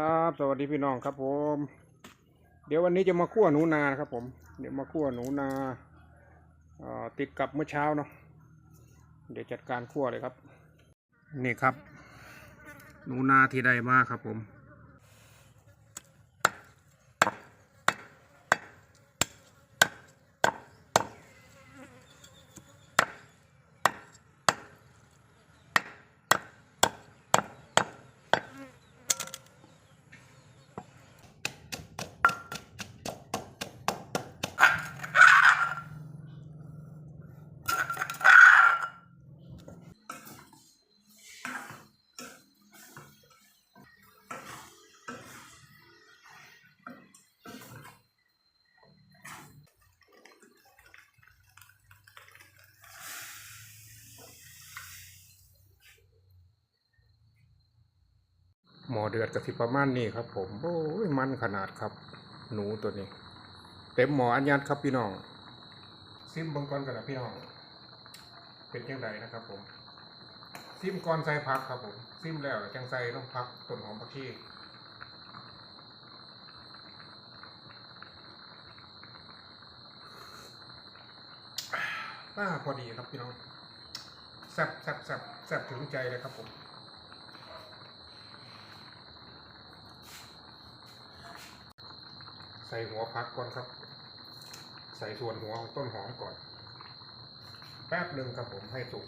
ครับ สวัสดีพี่น้องครับผม เดี๋ยววันนี้จะมาคั่วหนูนาครับผม เดี๋ยวมาคั่วหนูนาติดกับเมื่อเช้าเนาะ เดี๋ยวจัดการคั่วเลยครับ นี่ครับ หนูนาที่ได้มาครับผม หมอเดือดกับสิประมาณนี้ครับ ผมโอ้ยมันขนาดครับ หนูตัวนี้ เต็มหมออัญญัตครับพี่น้องซิมบังก่อนกันนะพี่น้อง เป็นยังไงนะครับ ผม ซิมก่อนใส่พักครับ ผมซิมแล้วจังใส่ต้องพักต้นหอมผักชีป้าพอดีครับพี่น้องแซบแซบแซบแซบถึงใจเลยครับผม ใส่หัวพักก่อนครับ ใส่ส่วนหัวของต้นหอมก่อน แป๊บหนึ่งครับผมให้สุก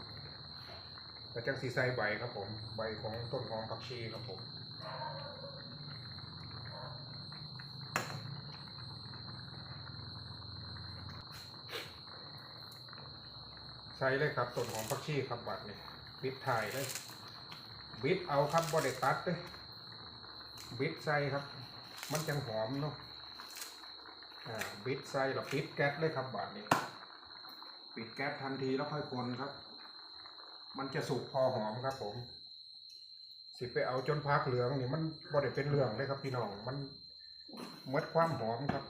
แล้วจังสีใส่ใบครับผม ใบของต้นหอมผักชีครับผมใส่เลยครับต้นหอมผักชีครับบัดนี่บิดถ่ายเลยบิดเอาครับบริตัดเลยบิดใส่ครับ มันจังหอมเนาะ อ่าบิดไส้เราปิดแก๊สเลยครับบาทนี้ ปิดแก๊สทันทีแล้วค่อยคนครับ มันจะสุกพอหอมครับ ผม สิไปเอาจนพักเหลืองนี่มันบ่ได้เป็นเหลืองเลยครับ พี่น้องมันมดความหอมครับ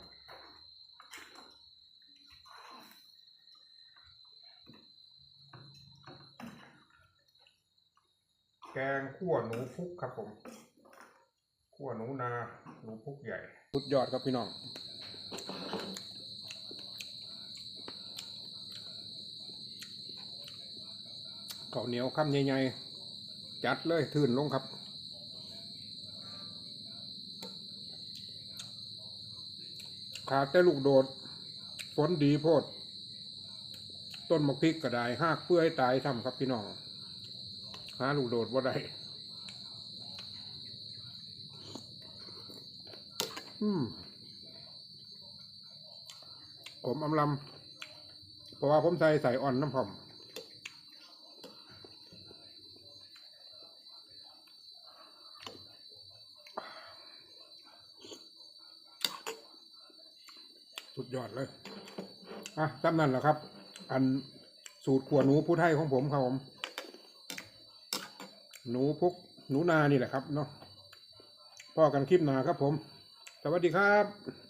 แกงขั่วหนูพุกครับผมขั่วหนูนา หนูพุกใหญ่สุดยอดครับพี่น้อง ข้าวเหนียวคำใหญ่ๆ จัดเลยทื่นลงครับ ขาดแต่ลูกโดดฝนดีโพด ต้นมะพริกก็ได้หากเพื่อให้ตายทำครับพี่น้อง หาลูกโดดว่าได้อืม ผมอำลำเพราะว่าผมใส่ใส่อ่อนน้ำผอมสุดยอดเลย อะจำนั่นแหละครับ อันสูตรขวหนูผู้ไทยของผมครับผม หนูพุกหนูนานี่แหละครับเนาะพ่อกันคลิปหนาครับผม สวัสดีครับ